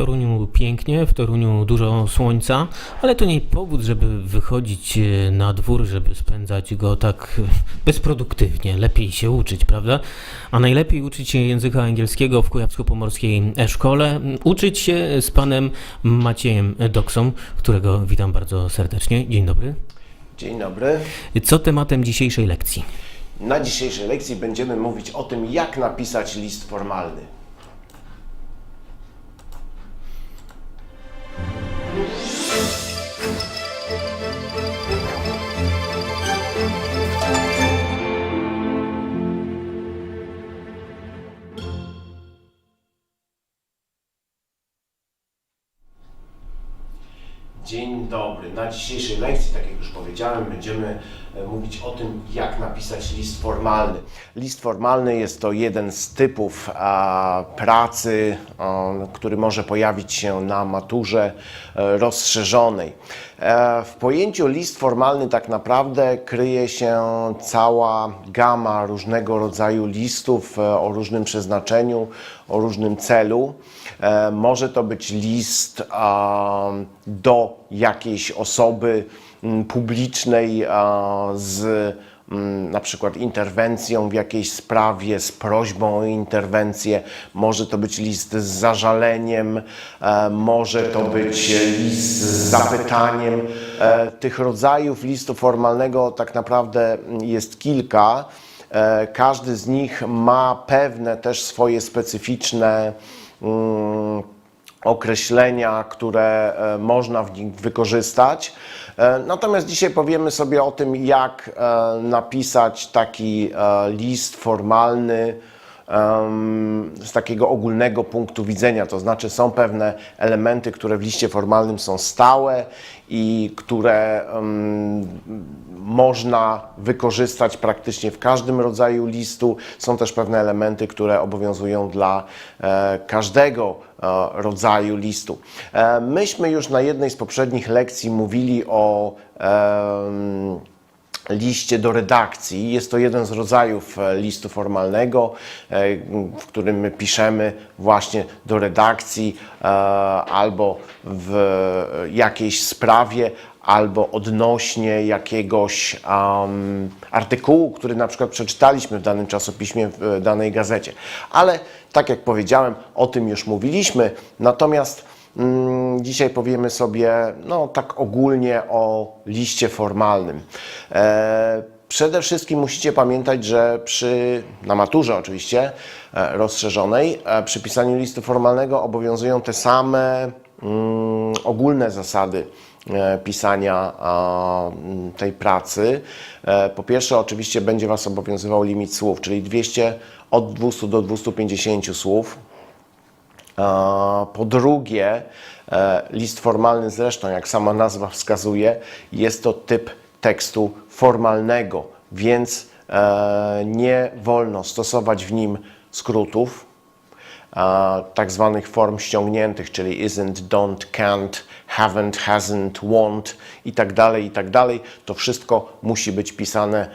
Toruniu pięknie, w Toruniu dużo słońca, ale to nie powód, żeby wychodzić e, na dwór, żeby spędzać go tak e, bezproduktywnie. Lepiej się uczyć, prawda? A najlepiej uczyć się języka angielskiego w Kujawsko-Pomorskiej Szkole. Uczyć się z panem Maciejem Doksą, którego witam bardzo serdecznie. Dzień dobry. Dzień dobry. Co tematem dzisiejszej lekcji? Na dzisiejszej lekcji będziemy mówić o tym, jak napisać list formalny. Na dzisiejszej lekcji, tak jak już powiedziałem, będziemy mówić o tym, jak napisać list formalny. List formalny jest to jeden z typów pracy, który może pojawić się na maturze e, rozszerzonej. E, w pojęciu list formalny tak naprawdę kryje się cała gama różnego rodzaju listów e, o różnym przeznaczeniu, o różnym celu. E, Może to być list do jakiejś osoby publicznej a, z m, na przykład interwencją w jakiejś sprawie, z prośbą o interwencję. Może to być list z zażaleniem, e, może to być list z zapytaniem. E, Tych rodzajów listu formalnego tak naprawdę m, jest kilka. E, Każdy z nich ma pewne też swoje specyficzne mm, określenia, które można w nich wykorzystać. E, Natomiast dzisiaj powiemy sobie o tym, jak e, napisać taki e, list formalny z takiego ogólnego punktu widzenia. To znaczy, są pewne elementy, które w liście formalnym są stałe i które em, można wykorzystać praktycznie w każdym rodzaju listu. Są też pewne elementy, które obowiązują dla e, każdego e, rodzaju listu. E, myśmy już na jednej z poprzednich lekcji mówili o em, liście do redakcji. Jest to jeden z rodzajów e, listu formalnego, e, w którym my piszemy właśnie do redakcji e, albo w jakiejś sprawie, albo odnośnie jakiegoś um, artykułu, który na przykład przeczytaliśmy w danym czasopiśmie, w danej gazecie. Ale tak jak powiedziałem, o tym już mówiliśmy. Natomiast Mm, Dzisiaj powiemy sobie, no tak ogólnie o liście formalnym. E, przede wszystkim musicie pamiętać, że przy, na maturze oczywiście, e, rozszerzonej, e, przy pisaniu listu formalnego obowiązują te same mm, ogólne zasady e, pisania a, m, tej pracy. E, Po pierwsze, oczywiście będzie Was obowiązywał limit słów, czyli 200, od 200 do 250 słów. Po drugie, e, list formalny zresztą, jak sama nazwa wskazuje, jest to typ tekstu formalnego, więc e, nie wolno stosować w nim skrótów, tak zwanych form ściągniętych, czyli isn't, don't, can't, haven't, hasn't, won't i tak dalej, i tak dalej. To wszystko musi być pisane e,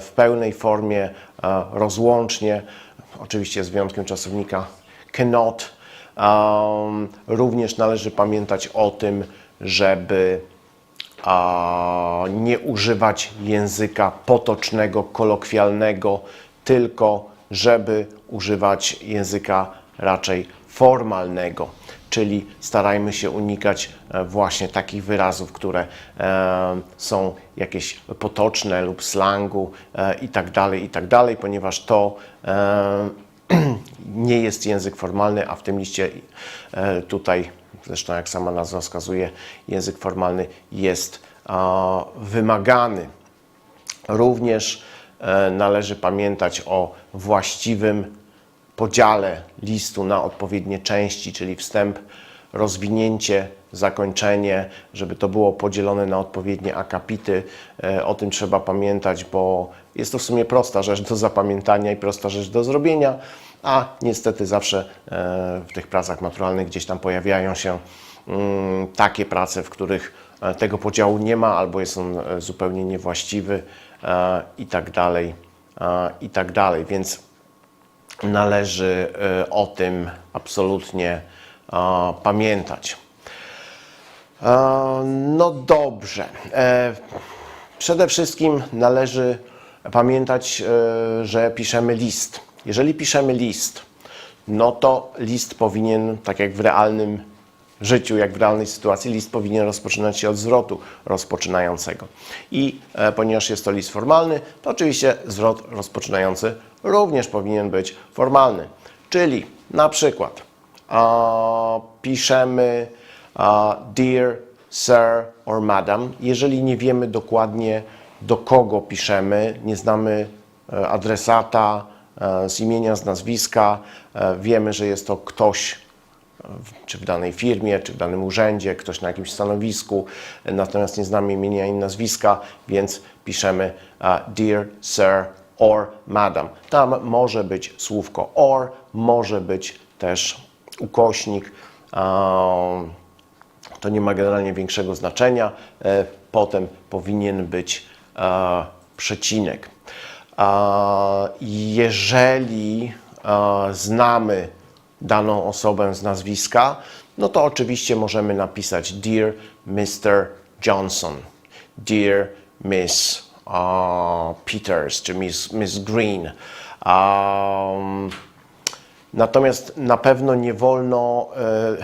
w pełnej formie, rozłącznie, oczywiście z wyjątkiem czasownika cannot. Um, również należy pamiętać o tym, żeby a, nie używać języka potocznego, kolokwialnego, tylko żeby używać języka raczej formalnego. Czyli starajmy się unikać e, właśnie takich wyrazów, które e, są jakieś potoczne lub slangu e, i tak dalej, i tak ponieważ to e, nie jest język formalny, a w tym liście e, tutaj, zresztą jak sama nazwa wskazuje, język formalny jest wymagany. Również e, należy pamiętać o właściwym podziale listu na odpowiednie części, czyli wstęp, rozwinięcie, zakończenie, żeby to było podzielone na odpowiednie akapity. E, O tym trzeba pamiętać, bo jest to w sumie prosta rzecz do zapamiętania i prosta rzecz do zrobienia, a niestety zawsze e, w tych pracach maturalnych gdzieś tam pojawiają się mm, takie prace, w których e, tego podziału nie ma albo jest on zupełnie niewłaściwy i tak dalej, i tak dalej. Więc należy o tym absolutnie pamiętać. E, No dobrze. E, Przede wszystkim należy pamiętać, e, że piszemy list. Jeżeli piszemy list, no to list powinien, tak jak w realnym życiu, jak w realnej sytuacji, list powinien rozpoczynać się od zwrotu rozpoczynającego. I ponieważ jest to list formalny, to oczywiście zwrot rozpoczynający również powinien być formalny. Czyli na przykład piszemy Dear Sir or Madam, jeżeli nie wiemy dokładnie do kogo piszemy, nie znamy e, adresata e, z imienia, z nazwiska, e, wiemy, że jest to ktoś czy w danej firmie, czy w danym urzędzie, ktoś na jakimś stanowisku, natomiast nie znamy imienia i nazwiska, więc piszemy Dear Sir or Madam. Tam może być słówko or, może być też ukośnik. e, to nie ma generalnie większego znaczenia. E, Potem powinien być e, przecinek. Jeżeli e, znamy daną osobę z nazwiska, no to oczywiście możemy napisać Dear Mr. Johnson, Dear Miss Peters czy Miss, Miss Green. Um, Natomiast na pewno nie wolno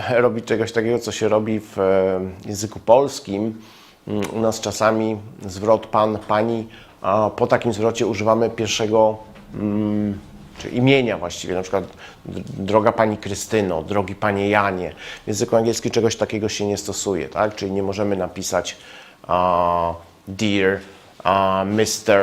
e, robić czegoś takiego, co się robi w e, języku polskim. Mm, U nas czasami zwrot pan, pani, a po takim zwrocie używamy pierwszego mm, czy imienia właściwie, na przykład droga pani Krystyno, drogi panie Janie. W języku angielskim czegoś takiego się nie stosuje, tak? Czyli nie możemy napisać a, dear a, Mr.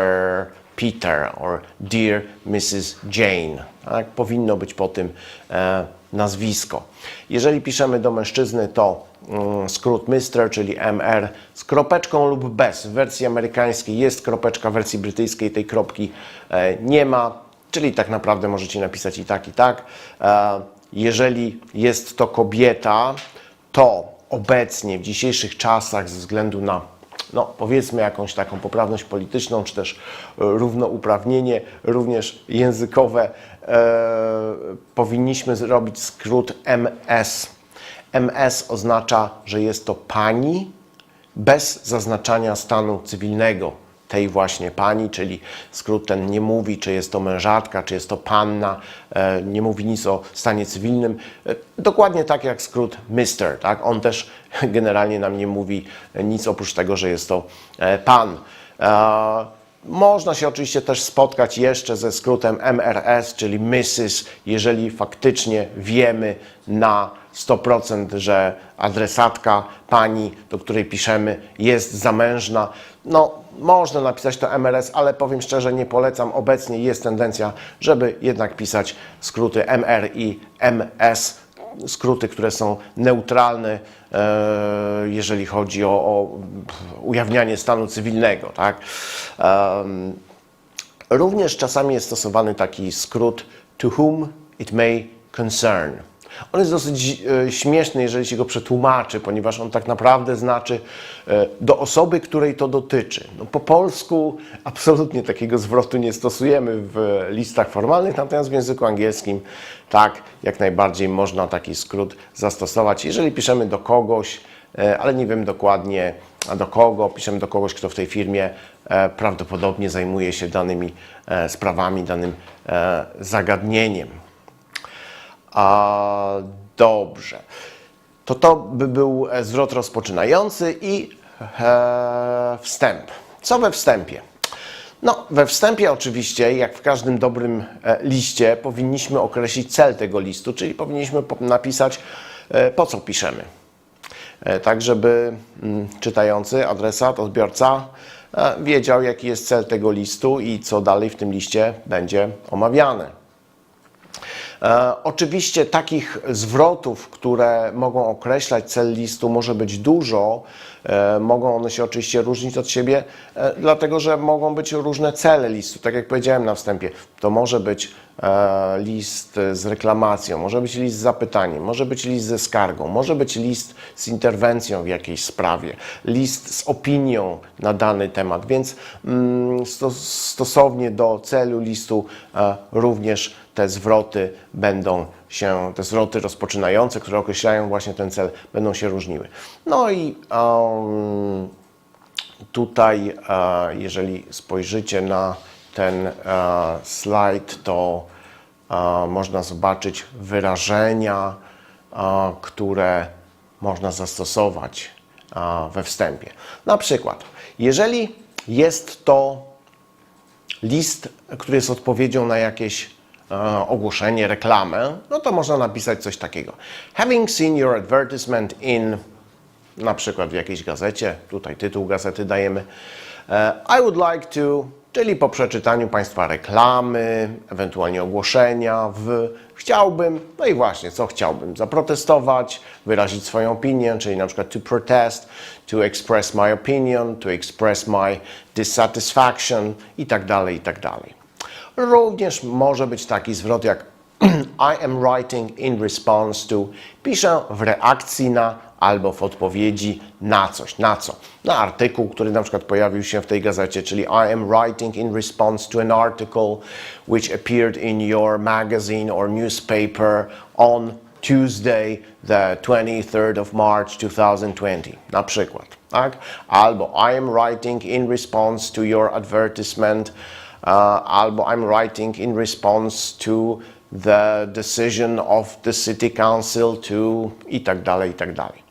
Peter or Dear Mrs. Jane. Tak? Powinno być po tym e, nazwisko. Jeżeli piszemy do mężczyzny, to mm, skrót Mr, czyli MR z kropeczką lub bez. W wersji amerykańskiej jest kropeczka, w wersji brytyjskiej tej kropki e, nie ma, czyli tak naprawdę możecie napisać i tak, i tak. E, jeżeli jest to kobieta, to obecnie w dzisiejszych czasach ze względu na no, powiedzmy jakąś taką poprawność polityczną, czy też e, równouprawnienie, również językowe, e, powinniśmy zrobić skrót MS. MS oznacza, że jest to pani bez zaznaczania stanu cywilnego tej właśnie pani, czyli skrót ten nie mówi, czy jest to mężatka, czy jest to panna, e, nie mówi nic o stanie cywilnym. E, Dokładnie tak jak skrót Mr., tak? On też generalnie nam nie mówi nic oprócz tego, że jest to e, pan. Można się oczywiście też spotkać jeszcze ze skrótem MRS, czyli Mrs., jeżeli faktycznie wiemy na 100%, że adresatka pani, do której piszemy, jest zamężna. No, można napisać to MRS, ale powiem szczerze, nie polecam. Obecnie jest tendencja, żeby jednak pisać skróty MR i MS, skróty, które są neutralne, e, jeżeli chodzi o, o ujawnianie stanu cywilnego. Tak? Również czasami jest stosowany taki skrót to whom it may concern. On jest dosyć e, śmieszny, jeżeli się go przetłumaczy, ponieważ on tak naprawdę znaczy e, do osoby, której to dotyczy. No, po polsku absolutnie takiego zwrotu nie stosujemy w listach formalnych, natomiast w języku angielskim tak, jak najbardziej można taki skrót zastosować. Jeżeli piszemy do kogoś, e, ale nie wiem dokładnie do kogo, piszemy do kogoś, kto w tej firmie prawdopodobnie zajmuje się danymi sprawami, danym zagadnieniem. A, dobrze. To to by był e, zwrot rozpoczynający i e, wstęp. Co we wstępie? No, we wstępie oczywiście, jak w każdym dobrym e, liście, powinniśmy określić cel tego listu, czyli powinniśmy po- napisać, e, po co piszemy. Tak żeby mm, czytający, adresat, odbiorca wiedział, jaki jest cel tego listu i co dalej w tym liście będzie omawiane. E, Oczywiście takich zwrotów, które mogą określać cel listu, może być dużo. E, Mogą one się oczywiście różnić od siebie, e, dlatego że mogą być różne cele listu. Tak jak powiedziałem na wstępie, to może być list z reklamacją, może być list z zapytaniem, może być list ze skargą, może być list z interwencją w jakiejś sprawie, list z opinią na dany temat, więc mm, sto, stosownie do celu listu e, również te zwroty będą się, te zwroty rozpoczynające, które określają właśnie ten cel, będą się różniły. No i um, Tutaj, e, jeżeli spojrzycie na ten e, slajd, to e, można zobaczyć wyrażenia, e, które można zastosować we wstępie. Na przykład, jeżeli jest to list, który jest odpowiedzią na jakieś ogłoszenie, reklamę, no to można napisać coś takiego. Having seen your advertisement in na przykład w jakiejś gazecie, tutaj tytuł gazety dajemy. I would like to, czyli po przeczytaniu Państwa reklamy, ewentualnie ogłoszenia, w chciałbym, no i właśnie, co chciałbym? Zaprotestować, wyrazić swoją opinię, czyli na przykład to protest, to express my opinion, to express my dissatisfaction i tak dalej, i tak dalej. Również może być taki zwrot jak I am writing in response to, piszę w reakcji na albo w odpowiedzi na coś, na co? Na artykuł, który na przykład pojawił się w tej gazecie, czyli I am writing in response to an article which appeared in your magazine or newspaper on Tuesday, the 23rd of March 2020, na przykład, tak? Albo I am writing in response to your advertisement, uh, albo I'm writing in response to the decision of the city council to i tak dalej, i tak dalej.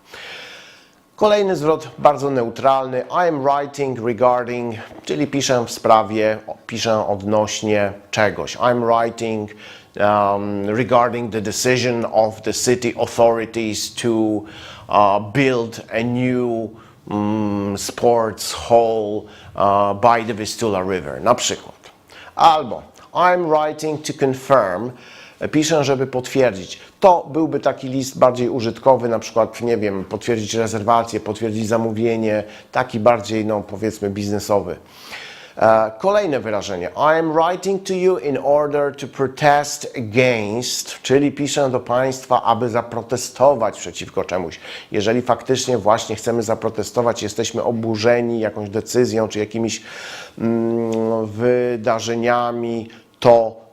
Kolejny zwrot bardzo neutralny. I am writing regarding, czyli piszę w sprawie, piszę odnośnie czegoś. I'm writing um, regarding the decision of the city authorities to uh, build a new um, sports hall uh, by the Vistula River, na przykład. Albo I'm writing to confirm, piszę, żeby potwierdzić. To byłby taki list bardziej użytkowy, na przykład, nie wiem, potwierdzić rezerwację, potwierdzić zamówienie, taki bardziej, no powiedzmy, biznesowy. E, Kolejne wyrażenie. I am writing to you in order to protest against, czyli piszę do Państwa, aby zaprotestować przeciwko czemuś. Jeżeli faktycznie właśnie chcemy zaprotestować, jesteśmy oburzeni jakąś decyzją czy jakimiś mm, wydarzeniami, to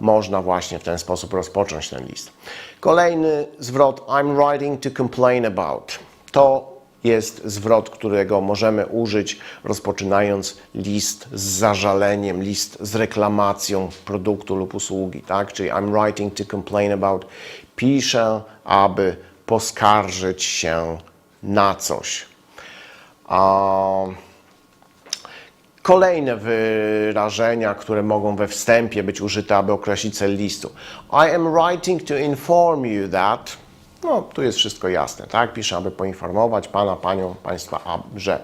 można właśnie w ten sposób rozpocząć ten list. Kolejny zwrot I'm writing to complain about. To jest zwrot, którego możemy użyć rozpoczynając list z zażaleniem, list z reklamacją produktu lub usługi, tak? Czyli I'm writing to complain about. Piszę, aby poskarżyć się na coś. Um, Kolejne wyrażenia, które mogą we wstępie być użyte, aby określić cel listu. I am writing to inform you that. No, tu jest wszystko jasne, tak? Piszę, aby poinformować Pana, Panią, Państwa, że.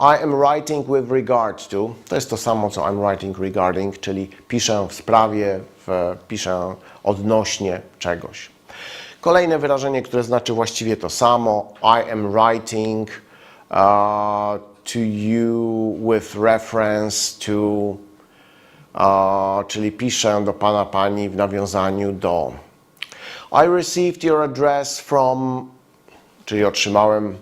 I am writing with regard to. To jest to samo, co I'm writing regarding, czyli piszę w sprawie, w, piszę odnośnie czegoś. Kolejne wyrażenie, które znaczy właściwie to samo. I am writing uh, to you with reference to, uh, czyli piszę do pana, pani w nawiązaniu do. I received your address from, czyli otrzymałem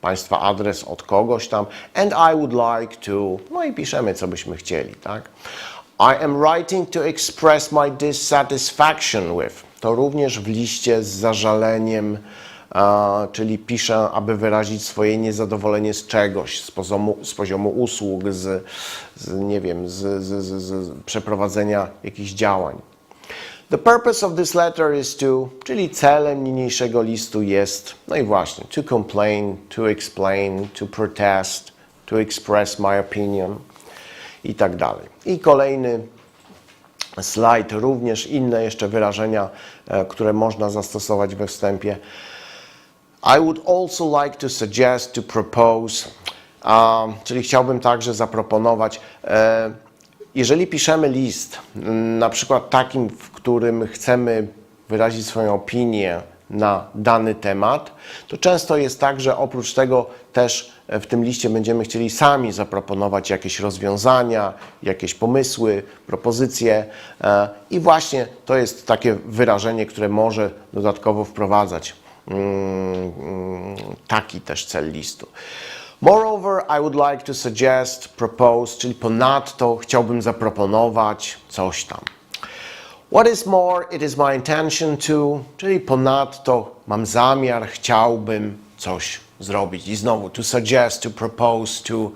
państwa adres od kogoś tam, and I would like to, no i piszemy, co byśmy chcieli, tak? I am writing to express my dissatisfaction with. To również w liście z zażaleniem, czyli piszę, aby wyrazić swoje niezadowolenie z czegoś, z poziomu, z poziomu usług, z, z nie wiem, z, z, z, z przeprowadzenia jakichś działań. The purpose of this letter is to, czyli celem niniejszego listu jest, no i właśnie, to complain, to explain, to protest, to express my opinion i tak dalej. I kolejny slajd, również inne jeszcze wyrażenia, e, które można zastosować we wstępie. I would also like to suggest, to propose, um, czyli chciałbym także zaproponować, e, jeżeli piszemy list, na przykład takim, w którym chcemy wyrazić swoją opinię na dany temat, to często jest tak, że oprócz tego też w tym liście będziemy chcieli sami zaproponować jakieś rozwiązania, jakieś pomysły, propozycje e, i właśnie to jest takie wyrażenie, które może dodatkowo wprowadzać taki też cel listu. Moreover, I would like to suggest, propose, czyli ponadto chciałbym zaproponować coś tam. What is more, it is my intention to, czyli ponadto mam zamiar, chciałbym coś zrobić. I znowu, to suggest, to propose, to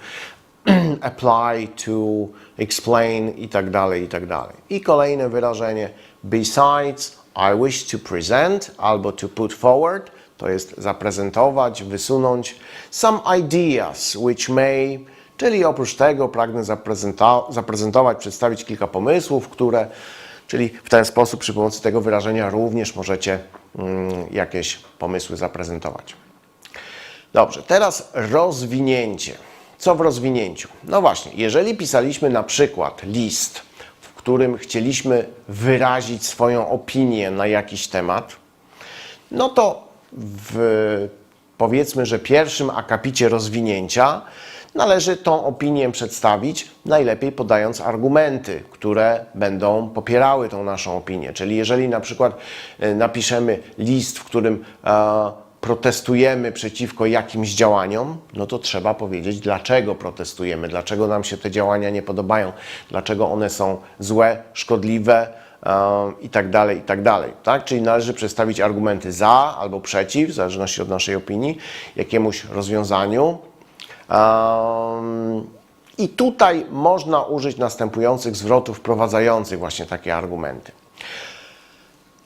apply, to explain i tak dalej, i tak dalej. I kolejne wyrażenie, besides, I wish to present albo to put forward, to jest zaprezentować, wysunąć some ideas which may, czyli oprócz tego pragnę zaprezentować, przedstawić kilka pomysłów, które, czyli w ten sposób przy pomocy tego wyrażenia również możecie mm, jakieś pomysły zaprezentować. Dobrze, teraz rozwinięcie. Co w rozwinięciu? No właśnie, jeżeli pisaliśmy na przykład list, którym chcieliśmy wyrazić swoją opinię na jakiś temat, no to w powiedzmy, że pierwszym akapicie rozwinięcia należy tą opinię przedstawić, najlepiej podając argumenty, które będą popierały tą naszą opinię. Czyli jeżeli na przykład e, napiszemy list, w którym e, protestujemy przeciwko jakimś działaniom, no to trzeba powiedzieć, dlaczego protestujemy, dlaczego nam się te działania nie podobają, dlaczego one są złe, szkodliwe e, i tak dalej, i tak dalej. Tak? Czyli należy przedstawić argumenty za albo przeciw, w zależności od naszej opinii, jakiemuś rozwiązaniu. Um, I tutaj można użyć następujących zwrotów wprowadzających właśnie takie argumenty.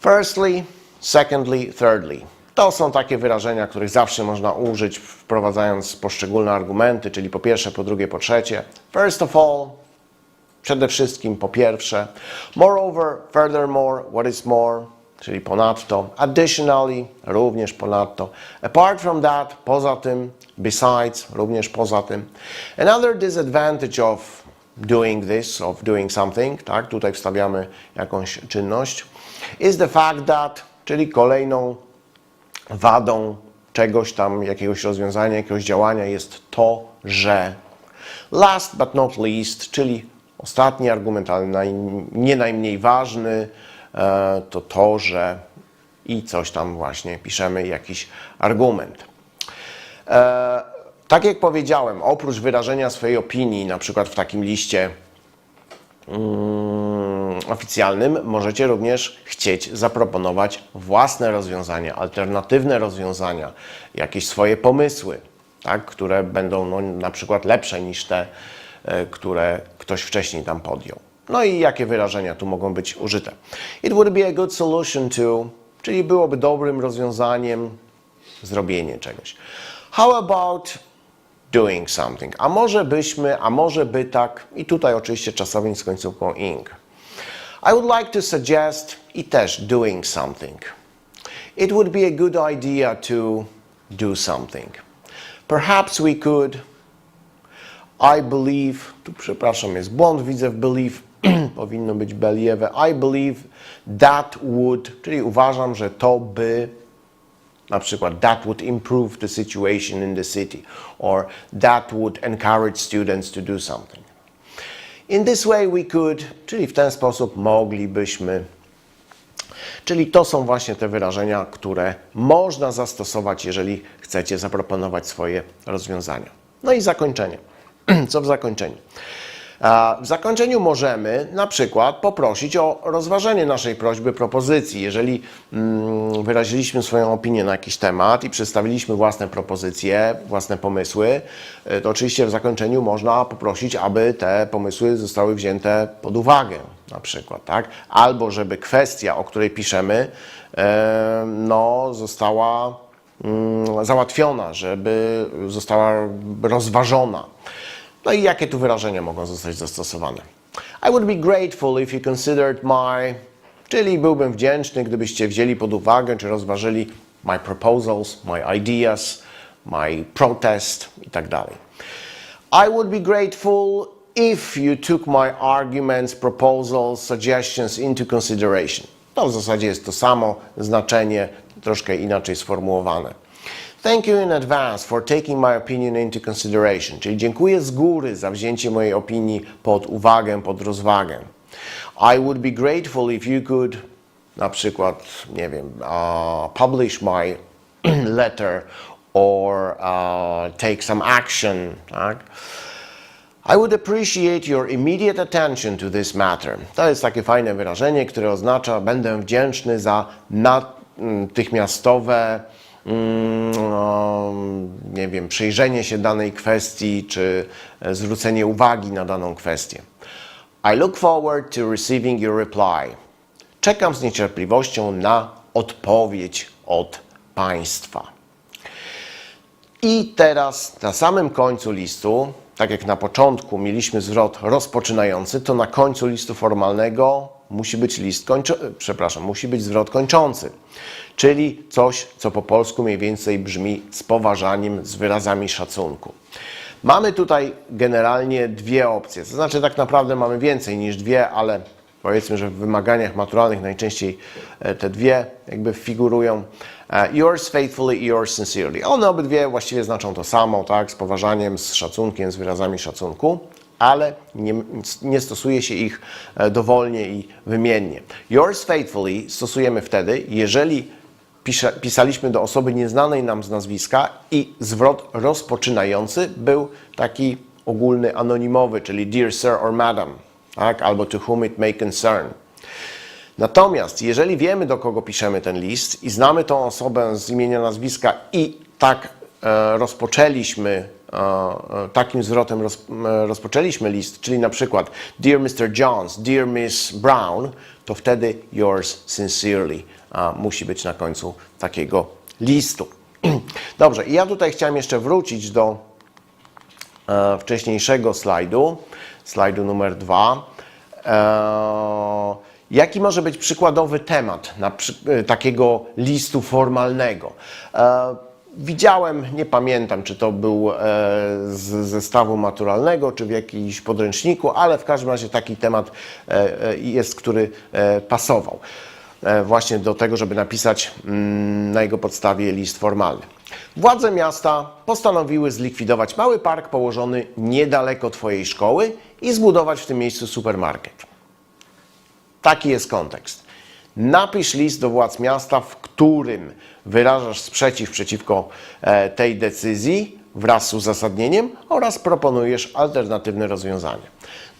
Firstly, secondly, thirdly. To są takie wyrażenia, których zawsze można użyć, wprowadzając poszczególne argumenty, czyli po pierwsze, po drugie, po trzecie. First of all, przede wszystkim, po pierwsze. Moreover, furthermore, what is more, czyli ponadto. Additionally, również ponadto. Apart from that, poza tym. Besides, również poza tym. Another disadvantage of doing this, of doing something, tak, tutaj wstawiamy jakąś czynność, is the fact that, czyli kolejną wadą czegoś tam, jakiegoś rozwiązania, jakiegoś działania jest to, że last but not least, czyli ostatni argument, ale naj, nie najmniej ważny, e, to to, że i coś tam właśnie piszemy, jakiś argument. E, tak jak powiedziałem, oprócz wyrażenia swojej opinii, na przykład w takim liście oficjalnym, możecie również chcieć zaproponować własne rozwiązania, alternatywne rozwiązania, jakieś swoje pomysły, tak, które będą no, na przykład lepsze niż te, e, które ktoś wcześniej tam podjął. No i jakie wyrażenia tu mogą być użyte? It would be a good solution to, czyli byłoby dobrym rozwiązaniem zrobienie czegoś. How about doing something? A może byśmy, a może by tak, i tutaj oczywiście czasownik z końcówką ing. I would like to suggest i też doing something. It would be a good idea to do something. Perhaps we could. I believe, tu przepraszam, jest błąd, widzę w believe, powinno być believe. I believe that would, czyli uważam, że to by na przykład that would improve the situation in the city or that would encourage students to do something. In this way we could, czyli w ten sposób moglibyśmy. Czyli to są właśnie te wyrażenia, które można zastosować, jeżeli chcecie zaproponować swoje rozwiązania. No i zakończenie. Co w zakończeniu? W zakończeniu możemy na przykład poprosić o rozważenie naszej prośby, propozycji. Jeżeli mm, wyraziliśmy swoją opinię na jakiś temat i przedstawiliśmy własne propozycje, własne pomysły, y, to oczywiście w zakończeniu można poprosić, aby te pomysły zostały wzięte pod uwagę, na przykład, tak? Albo żeby kwestia, o której piszemy, e, no, została mm, załatwiona, żeby została rozważona. No i jakie tu wyrażenia mogą zostać zastosowane? I would be grateful if you considered my, czyli byłbym wdzięczny, gdybyście wzięli pod uwagę czy rozważyli my proposals, my ideas, my protest i tak dalej. I would be grateful if you took my arguments, proposals, suggestions into consideration. To w zasadzie jest to samo znaczenie, troszkę inaczej sformułowane. Thank you in advance for taking my opinion into consideration. Czyli dziękuję z góry za wzięcie mojej opinii pod uwagę, pod rozwagę. I would be grateful if you could, na przykład, nie wiem, uh, publish my letter or uh, take some action, tak? I would appreciate your immediate attention to this matter. To jest takie fajne wyrażenie, które oznacza będę wdzięczny za natychmiastowe mm, um, nie wiem, przyjrzenie się danej kwestii czy e, zwrócenie uwagi na daną kwestię. I look forward to receiving your reply. Czekam z niecierpliwością na odpowiedź od Państwa. I teraz na samym końcu listu, tak jak na początku mieliśmy zwrot rozpoczynający, to na końcu listu formalnego musi być list kończy... przepraszam, musi być zwrot kończący. Czyli coś, co po polsku mniej więcej brzmi z poważaniem, z wyrazami szacunku. Mamy tutaj generalnie dwie opcje. To znaczy tak naprawdę mamy więcej niż dwie, ale powiedzmy, że w wymaganiach maturalnych najczęściej e, te dwie jakby figurują. E, Yours faithfully i yours sincerely. One obydwie właściwie znaczą to samo, tak, z poważaniem, z szacunkiem, z wyrazami szacunku, ale nie, nie stosuje się ich e, dowolnie i wymiennie. Yours faithfully stosujemy wtedy, jeżeli pisaliśmy do osoby nieznanej nam z nazwiska i zwrot rozpoczynający był taki ogólny, anonimowy, czyli dear sir or madam, tak? albo to whom it may concern. Natomiast jeżeli wiemy, do kogo piszemy ten list i znamy tą osobę z imienia, nazwiska i tak e, rozpoczęliśmy, e, e, takim zwrotem roz, e, rozpoczęliśmy list, czyli na przykład Dear Mr. Jones, Dear Miss Brown, to wtedy yours sincerely a, musi być na końcu takiego listu. Dobrze, i ja tutaj chciałem jeszcze wrócić do e, wcześniejszego slajdu, slajdu numer dwa. E, jaki może być przykładowy temat na przy, e, takiego listu formalnego? E, widziałem, nie pamiętam, czy to był e, z zestawu maturalnego, czy w jakimś podręczniku, ale w każdym razie taki temat e, jest, który pasował właśnie do tego, żeby napisać mm, na jego podstawie list formalny. Władze miasta postanowiły zlikwidować mały park położony niedaleko Twojej szkoły i zbudować w tym miejscu supermarket. Taki jest kontekst. Napisz list do władz miasta, w którym wyrażasz sprzeciw przeciwko e, tej decyzji wraz z uzasadnieniem oraz proponujesz alternatywne rozwiązanie.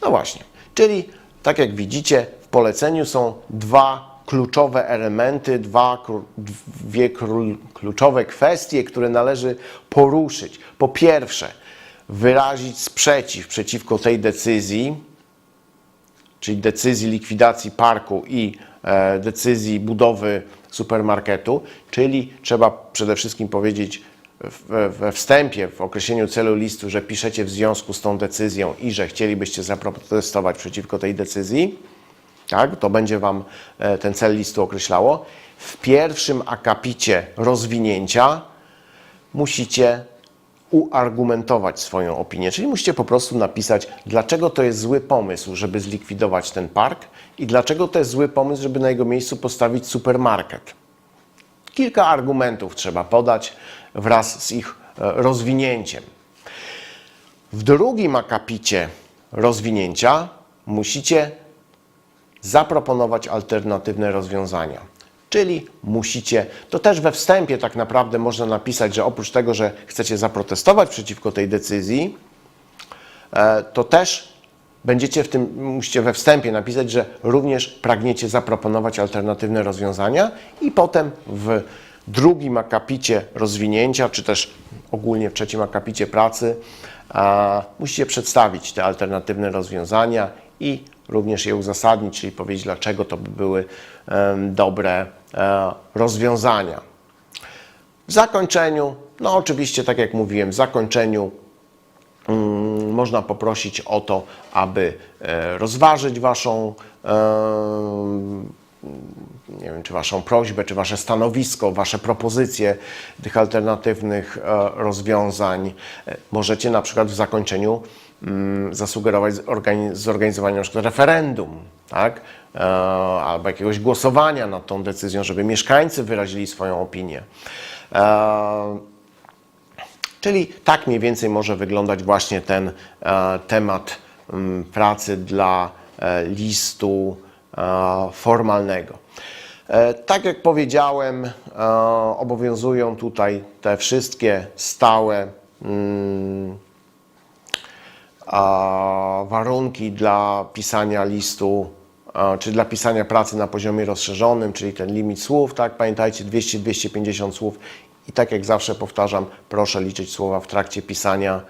No właśnie, czyli tak jak widzicie, w poleceniu są dwa kluczowe elementy, dwa, dwie kluczowe kwestie, które należy poruszyć. Po pierwsze, wyrazić sprzeciw przeciwko tej decyzji, czyli decyzji likwidacji parku i e, decyzji budowy supermarketu, czyli trzeba przede wszystkim powiedzieć we wstępie, w określeniu celu listu, że piszecie w związku z tą decyzją i że chcielibyście zaprotestować przeciwko tej decyzji. Tak, to będzie Wam e, ten cel listu określało. W pierwszym akapicie rozwinięcia musicie uargumentować swoją opinię, czyli musicie po prostu napisać, dlaczego to jest zły pomysł, żeby zlikwidować ten park i dlaczego to jest zły pomysł, żeby na jego miejscu postawić supermarket. Kilka argumentów trzeba podać wraz z ich e, rozwinięciem. W drugim akapicie rozwinięcia musicie zaproponować alternatywne rozwiązania. Czyli musicie, to też we wstępie tak naprawdę można napisać, że oprócz tego, że chcecie zaprotestować przeciwko tej decyzji, e, to też będziecie w tym, musicie we wstępie napisać, że również pragniecie zaproponować alternatywne rozwiązania i potem w drugim akapicie rozwinięcia, czy też ogólnie w trzecim akapicie pracy, musicie przedstawić te alternatywne rozwiązania i również je uzasadnić, czyli powiedzieć, dlaczego to by były dobre e, rozwiązania. W zakończeniu, no oczywiście, tak jak mówiłem, w zakończeniu mm, można poprosić o to, aby e, rozważyć Waszą, nie wiem, czy Waszą prośbę, czy Wasze stanowisko, Wasze propozycje tych alternatywnych e, rozwiązań. Możecie na przykład w zakończeniu zasugerować zorgani- zorganizowanie przykład referendum, tak? E, albo jakiegoś głosowania nad tą decyzją, żeby mieszkańcy wyrazili swoją opinię. E, Czyli tak mniej więcej może wyglądać właśnie ten e, temat mm, pracy dla listu formalnego. Tak jak powiedziałem, obowiązują tutaj te wszystkie stałe mm, warunki dla pisania listu, czy dla pisania pracy na poziomie rozszerzonym, czyli ten limit słów, tak, pamiętajcie 200-250 słów. I tak jak zawsze powtarzam, proszę liczyć słowa w trakcie pisania,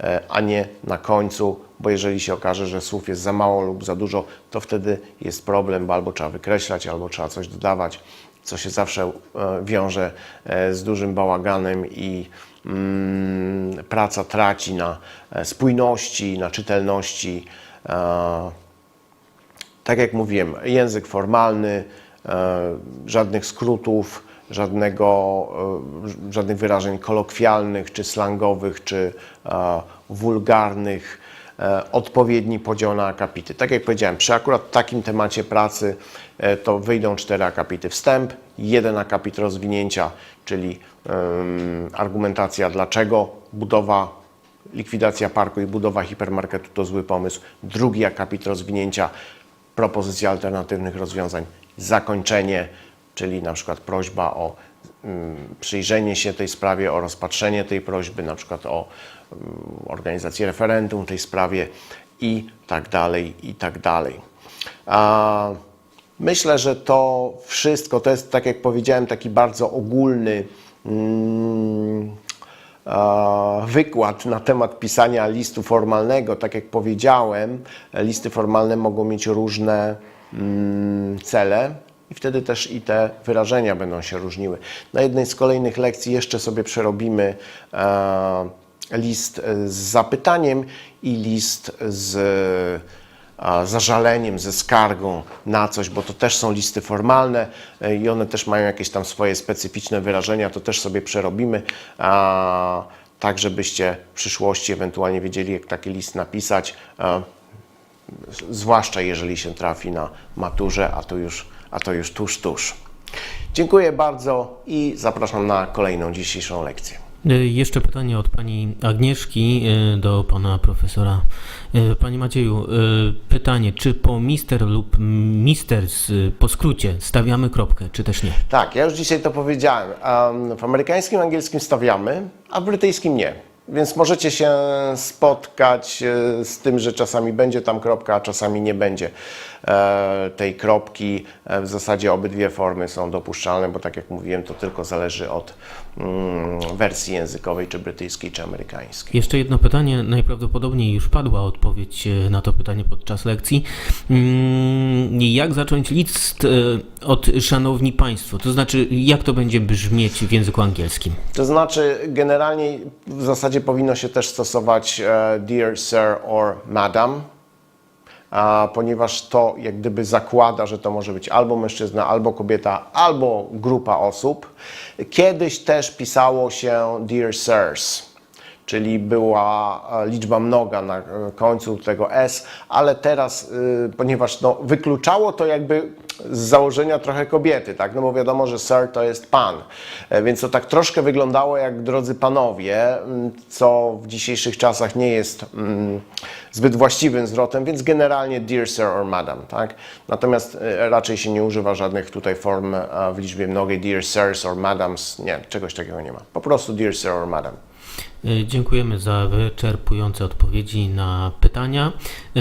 e, a nie na końcu, bo jeżeli się okaże, że słów jest za mało lub za dużo, to wtedy jest problem, bo albo trzeba wykreślać, albo trzeba coś dodawać, co się zawsze e, wiąże e, z dużym bałaganem i praca traci na e, spójności, na czytelności. E, tak jak mówiłem, język formalny, e, żadnych skrótów, żadnego, żadnych wyrażeń kolokwialnych, czy slangowych, czy wulgarnych, odpowiedni podział na akapity. Tak jak powiedziałem, przy akurat takim temacie pracy e, to wyjdą cztery akapity wstęp, jeden akapit rozwinięcia, czyli argumentacja dlaczego budowa likwidacja parku i budowa hipermarketu to zły pomysł. Drugi akapit rozwinięcia, propozycja alternatywnych rozwiązań, zakończenie, czyli na przykład prośba o przyjrzenie się tej sprawie, o rozpatrzenie tej prośby, na przykład o mm, organizację referendum w tej sprawie i tak dalej, i tak dalej. Myślę, że to wszystko, to jest tak jak powiedziałem, taki bardzo ogólny mm, wykład na temat pisania listu formalnego. Tak jak powiedziałem, listy formalne mogą mieć różne mm, cele. I wtedy też i te wyrażenia będą się różniły. Na jednej z kolejnych lekcji jeszcze sobie przerobimy e, list z zapytaniem i list z a, zażaleniem, ze skargą na coś, bo to też są listy formalne e, i one też mają jakieś tam swoje specyficzne wyrażenia, to też sobie przerobimy, tak żebyście w przyszłości ewentualnie wiedzieli, jak taki list napisać, zwłaszcza jeżeli się trafi na maturze, a to już, a to już tuż, tuż. Dziękuję bardzo i zapraszam na kolejną dzisiejszą lekcję. Y, Jeszcze pytanie od pani Agnieszki y, do pana profesora. Y, Panie Macieju, pytanie, czy po mister lub misters po skrócie stawiamy kropkę, czy też nie? Tak, ja już dzisiaj to powiedziałem. Em, w amerykańskim angielskim stawiamy, a w brytyjskim nie. Więc możecie się spotkać e, z tym, że czasami będzie tam kropka, a czasami nie będzie e, tej kropki. E, W zasadzie obydwie formy są dopuszczalne, bo tak jak mówiłem, to tylko zależy od mm, wersji językowej, czy brytyjskiej, czy amerykańskiej. Jeszcze jedno pytanie, najprawdopodobniej już padła odpowiedź e, na to pytanie podczas lekcji. Mm, Jak zacząć list e, od Szanowni Państwo? To znaczy, jak to będzie brzmieć w języku angielskim? To znaczy, generalnie w zasadzie powinno się też stosować e, dear sir or madam, a, ponieważ to jak gdyby zakłada, że to może być albo mężczyzna, albo kobieta, albo grupa osób. Kiedyś też pisało się dear sirs, czyli była e, liczba mnoga na e, końcu tego S, ale teraz, y, ponieważ no, wykluczało to jakby z założenia trochę kobiety, tak? No bo wiadomo, że sir to jest pan, E, więc to tak troszkę wyglądało jak drodzy panowie, co w dzisiejszych czasach nie jest mm, zbyt właściwym zwrotem, więc generalnie dear sir or madam, tak? Natomiast e, raczej się nie używa żadnych tutaj form e, w liczbie mnogiej dear sirs or madams, nie, czegoś takiego nie ma. Po prostu dear sir or madam. E, Dziękujemy za wyczerpujące odpowiedzi na pytania. E,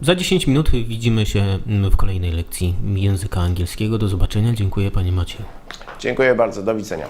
Za 10 minut widzimy się w kolejnej lekcji języka angielskiego. Do zobaczenia. Dziękuję Panie Macieju. Dziękuję bardzo, do widzenia.